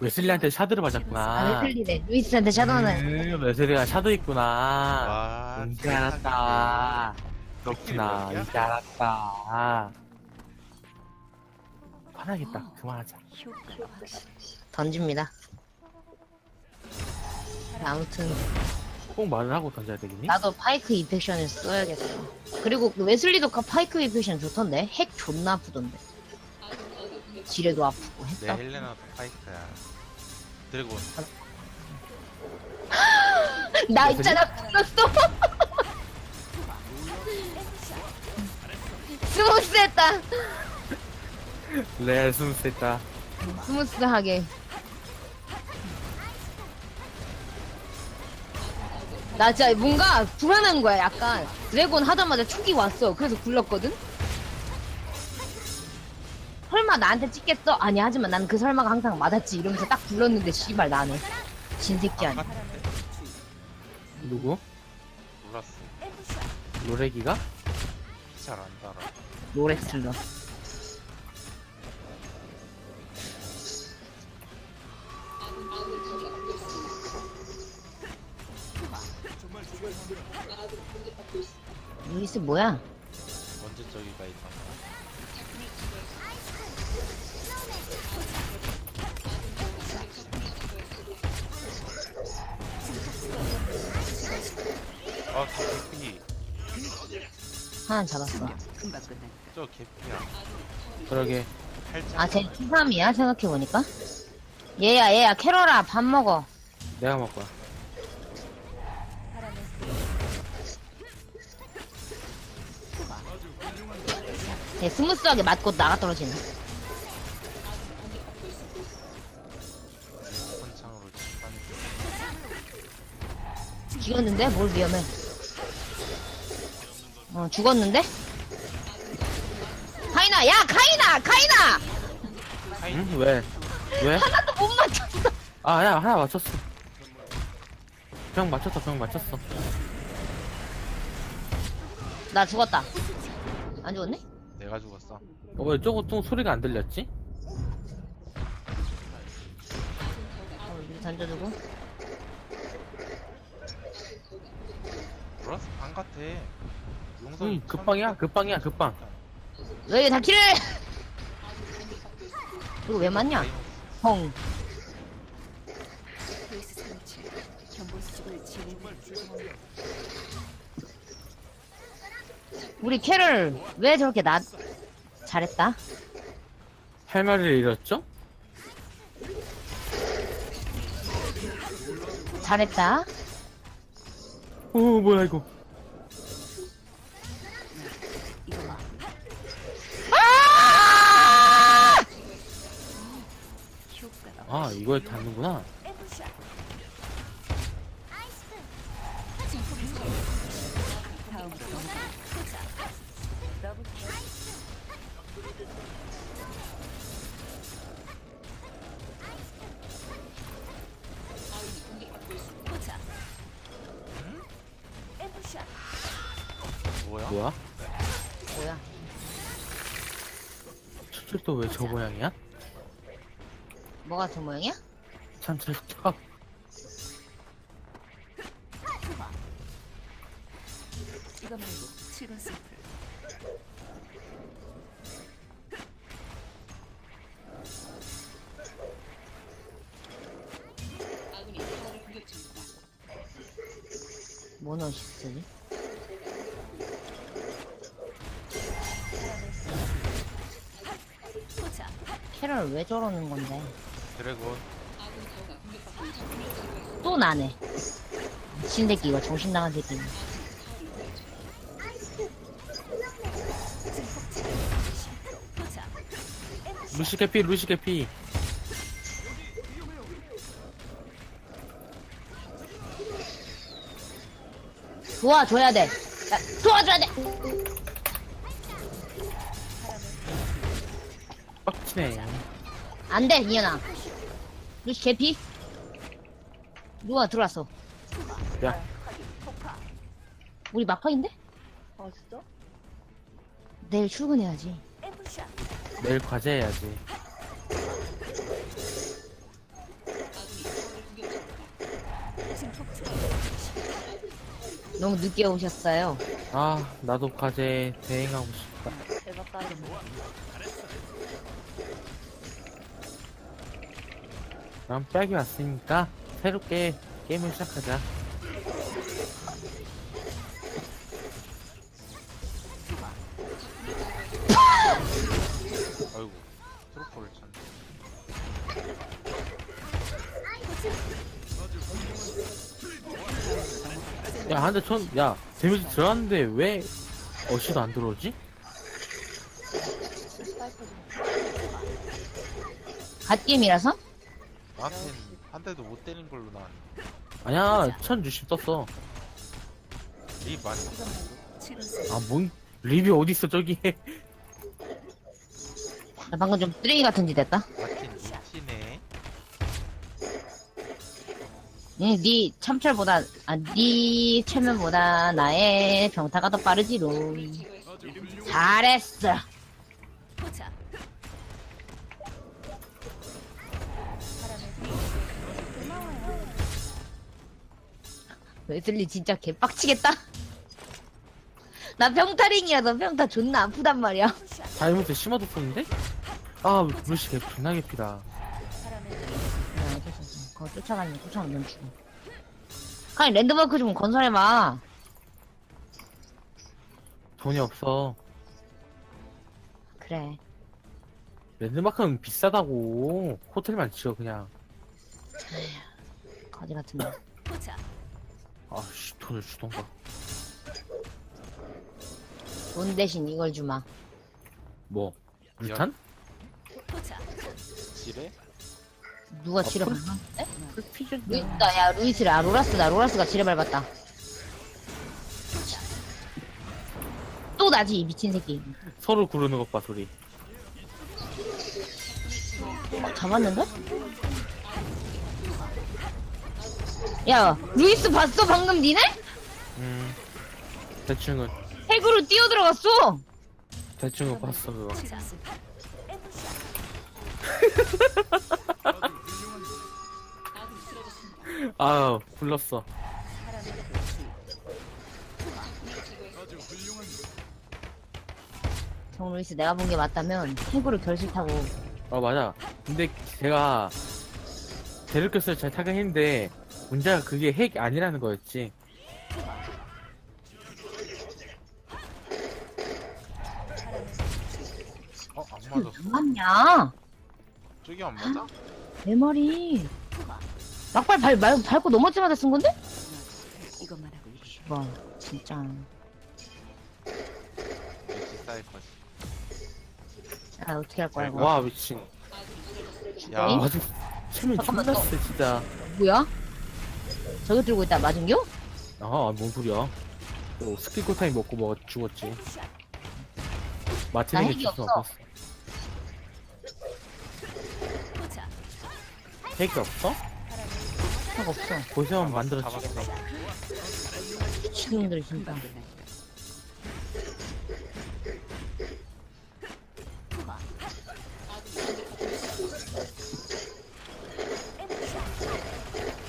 웨슬리한테 샤드를 아, 맞았구나. 웨슬리네. 루이스한테 샤도는. 음, 웨슬리가 샤드 있구나. 와, 이제 알았다. 그렇구나. 이제 알았다. 화나겠다. 그만하자. 던집니다. 아무튼 꼭 말을 하고 던져야 되겠니? 나도 파이크 이펙션을 써야겠어. 그리고 그 웨슬리도 그 파이크 이펙션 좋던데 핵 존나 아프던데. 지뢰도 아프고 내 했다. 헬레나도 파이크야. 드래곤. 나 있잖아 불렀어. 스무스했다. 레알 스무스했다. 스무스하게. 나 진짜 뭔가 불안한 거야, 약간. 드래곤 하자마자 촉이 왔어. 그래서 굴렀거든? 설마 나한테 찍겠어? 아니, 하지만 난 그 설마가 항상 맞았지. 이러면서 딱 굴렀는데, 씨발, 나네. 진새끼 아니야. 누구? 몰랐어. 로레기가? 잘 안 달아. 노렉슬러. 루이스 뭐야? 먼저 저기가 있던 아, 저 개피. 하나 잡았어. 저 개피야. 그러게. 팔짱. 아, 쟤 T3이야? 생각해보니까. 얘야, 얘야, 캐롤아, 밥 먹어. 내가 먹을 거야. 얘 스무스하게 맞고 나가 떨어지네. 선창으로 집안 죽였는데? 뭘 위험해. 어, 죽었는데? 카이나, 야, 카이나! 카이나! 응? 왜? 왜? 하나도 못 맞췄어. 아, 야, 하나 맞췄어. 병 맞췄어, 병 맞췄어. 나 죽었다. 안 죽었네? 내가 죽었어. 어, 왜 저거 또 소리가 안 들렸지? 어, 이거 던져주고. 몰랐어. 방 같아. 응, 급방이야, 급방이야, 급방. 왜 다키를! 이거 왜 맞냐? 펑. 우리 캐럴 왜 저렇게 나 잘했다. 할 말을 잃었죠? 잘했다. 오, 뭐야, 이거. 아, 이거에 닿는구나. 뭐야? 뭐야? 뭐야? 저쪽도 왜 저 모양이야? 뭐가 저 모양이야? 참, 저, 저, 이거 말고 7번 샘플 뭐 넣으셨지? 캐럴 왜 저러는 건데? 드래곤. 또 나네. 신새끼 이거 정신 나간 새끼. 루시 캐피, 루시 캐피. 도와줘야 돼. 야, 도와줘야 돼. 빡치네. 안 돼, 이현아. 루시 개피? 누가 들어왔어? 야. 우리 막판인데? 아 진짜? 내일 출근해야지. 내일 과제 해야지. 너무 늦게 오셨어요. 아, 나도 과제 대행하고 싶다. 대박 따지 그럼 빽이 왔으니까 새롭게 게임을 시작하자 아이고 트로퍼를 쳤네 야 근데 전 야 데미지 들어갔는데 왜 어시도 안 들어오지? 갓게임이라서? 나한텐 한 대도 못 때린 걸로 난 아니야 1060 떴어 립 많이 세트. 아뭔 리뷰 어딨어 저기 나 방금 좀 쓰레기 같은 짓 했다. 마틴 루티네 응, 네 참철보다, 아, 네 체면보다 나의 병타가 더 빠르지롱. 잘했어. 웨슬리 진짜 개빡치겠다. 나 평타링이야. 너 평타 존나 아프단 말이야. 다이모트 심어뒀었는데? 아 물씨 개 존나 개피다 네, 알겠어. 그거 쫓아가면 쫓아가면 죽어. 아니, 랜드마크 좀 건설해봐. 돈이 없어 그래. 랜드마크는 비싸다고 호텔만 지어 그냥 거지 같은 거. 아씨 돈을 주던가 돈 대신 이걸 주마. 뭐 루탄? 포착. 지뢰? 누가 지뢰 풀- 밟았는데? 풀피전 루이스다, 야, 루이스를, 아, 로라스다. 로라스가 지뢰 밟았다. 또 나지, 이 미친 새끼. 서로 구르는 것 봐 소리 어, 잡았는데? 야, 루이스 봤어, 방금 니네? 음 대충은 핵으로 뛰어 들어갔어! 대충은 봤어 그거. 아우 굴렀어 정 루이스 내가 본 게 맞다면 핵으로 결실 타고 아 맞아 근데 제가 데르크스를 잘 타긴 했는데 문제가 그게 핵이 아니라는 거였지 어? 안 맞았어 왜 맞냐? 저기 안 맞아? 내 말이 막발 발, 말, 밟고 넘어지마자 쓴 건데? 이것만 하고. 와 진짜 역시 사이퍼지 아 어떻게 할 거야 이거 와 미친 야아 아주 체면 잠깐만, 존났어 진짜 뭐야? 저거 들고 있다 맞은겨? 아뭔 소리야. 또 스키코 타임 먹고 뭐 죽었지. 마틴에게 핵이 줄 수는 없어. 핵이 없어? 핵 없어. 보시면 잡았어, 만들어지겠네. 미친놈들 진짜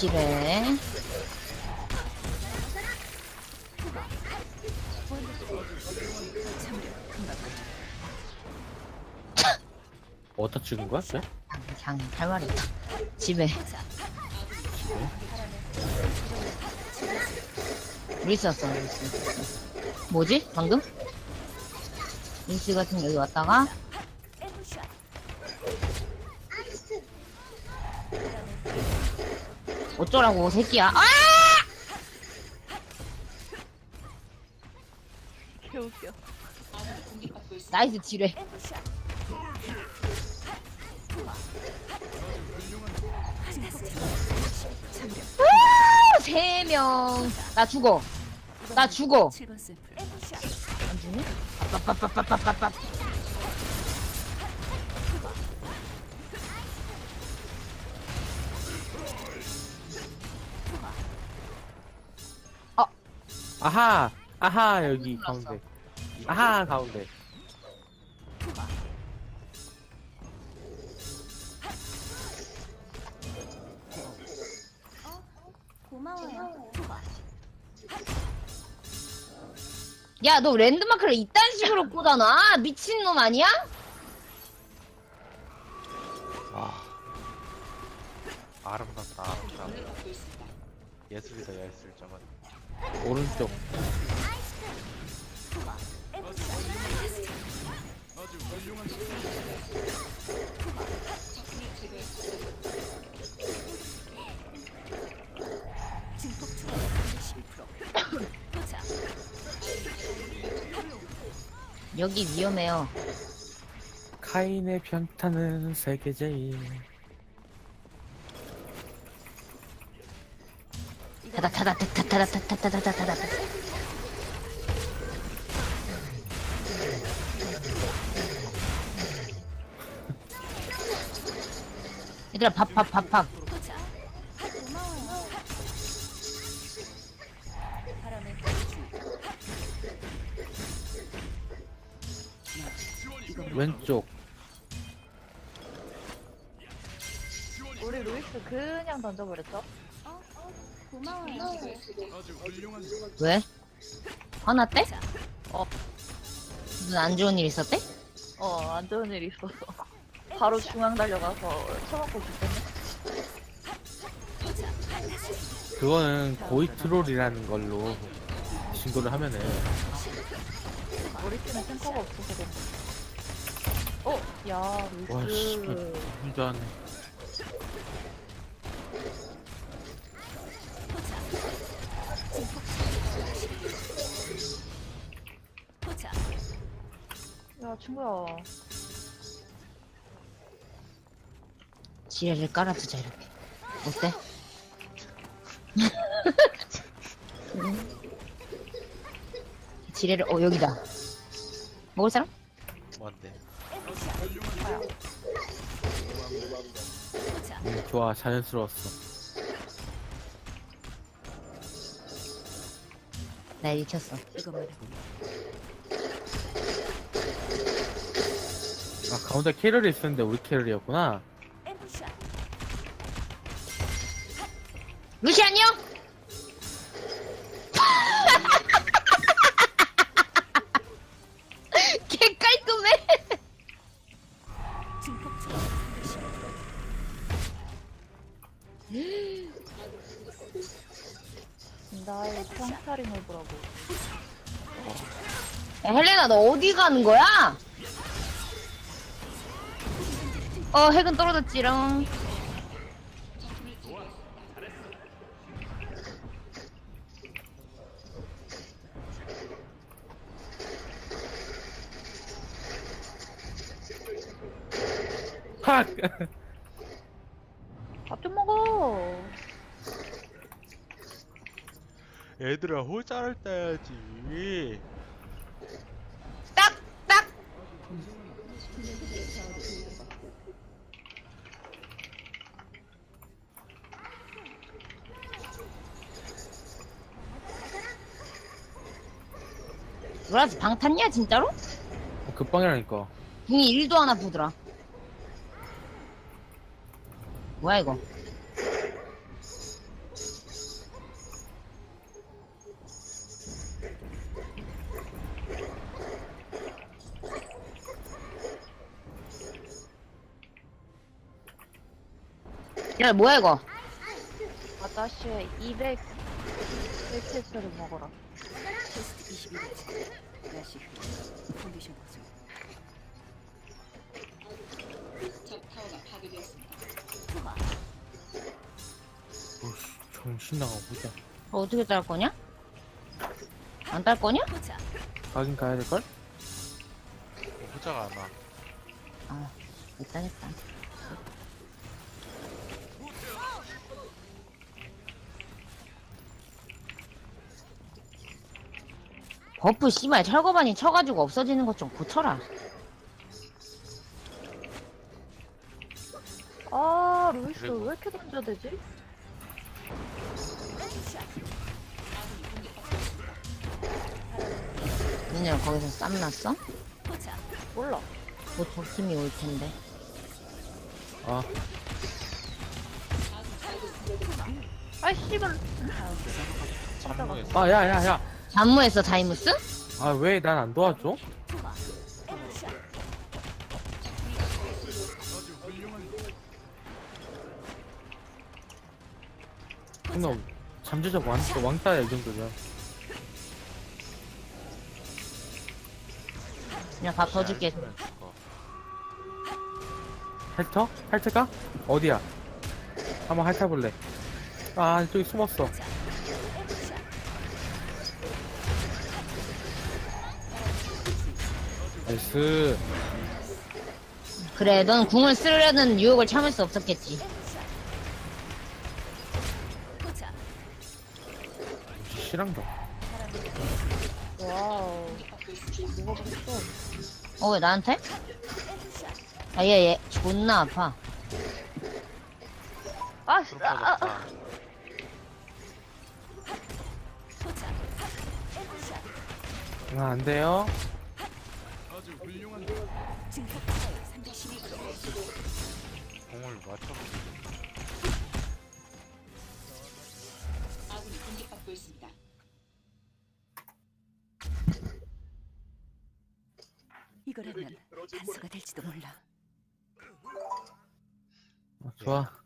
지뢰 어디다 찍은 거야? 쟤? 말이 없다 집에 루이스 왔어 루이스 뭐지 방금? 루이스 같은 게 여기 왔다가 어쩌라고 새끼야 아! 개웃겨. 나이스 지뢰 아, 세명 나 죽어 나 죽어 7번 샘플. 안 죽니? 빠빠빠빠빠빠 아하 아하 여기 가운데 아하 가운데 고마워요. 야, 너 랜드마크를 이딴 식으로 꽂아놔? 미친놈 아니야? 아, 아름답다 아름답다 예술이다 예술 저건 오른쪽. 증폭 초과 12% 포착 여기 위험해요. 카인의 평타는 세계 제일. 타다 타다 타다 타다 타다 타다 타다. 얘들아, 밥, 밥, 밥, 밥. 포착 고마워요 바람의 주 왼쪽. 우리 루이스 그냥 던져버렸어? 고마워요 왜? 화났대? 자. 무슨 안 좋은 일 있었대? 어, 안 좋은 일 있었어. 바로 중앙 달려가서 쳐맞고 죽겠네. 그거는 고이 트롤이라는 걸로 신고를 하면은 우리 팀에 탱커가 없어서 그런 거. 어, 야, 와, 씨. 루이스. 혼자 하네. 야, 친구야. 지뢰를 깔아두자, 이렇게. 어때? 지뢰를, 어, 여기다. 먹을 사람? 뭔데 포착 음, 좋아, 자연스러웠어. 나 읽혔어. 이거 말고 가운데 캐럴이 있었는데 우리 캐럴이었구나. 루시 안녕? 개 깔끔해. 증폭 초과 12% 나의 평타링 해보라고. 야, 헬레나 너 어디 가는 거야? 어 핵은 떨어졌지롱. 팍! 밥 좀 먹어. 얘들아 호자를 따야지 딱 딱. 뭐라지 방 탔냐 진짜로? 어, 급방이라니까. 붕이 1도 하나 부더라. 뭐야 이거? 야 뭐야 이거? 아다시의 200 1캐스를 먹어라. 테스트 21차 야시 후 컨디션 보정 초과 오씨, 정신 나가고 보자. 어, 어떻게 딸 거냐? 안 딸 거냐? 포착 가긴 가야 될걸? 호자가 안와 아, 일단 일단. 버프 씨발 철거반이 쳐가지고 없어지는 것 좀 고쳐라. 아, 루이스 왜 이렇게 던져야 되지? 니네 거기서 쌈 났어? 포착 몰라. 곧 적팀이 올 텐데. 아, 아, 씨발. 참모했어 아, 야, 야, 야. 잠무했어, 다이무스? 아 왜 난 안 도와줘? 그냥 잠재적 왕, 왕따야 이 정도면 그냥 밥 더 줄게. 안 죽어. 핥어? 핥을까? 어디야? 한번 핥아볼래 아 저기 숨었어 나이스 그래, 넌 궁을 쓰려는 유혹을 참을 수 없었겠지. 실한다 와우. 누가 봤어? 어, 왜 나한테? 아, 얘, 얘, 존나 아파. 아, 아, 아. 포착 아 안 돼요 312 공을 맞춰보지. 아군이 공격받고 있습니다. 이거라면 단수가 될지도 몰라. 아, 좋아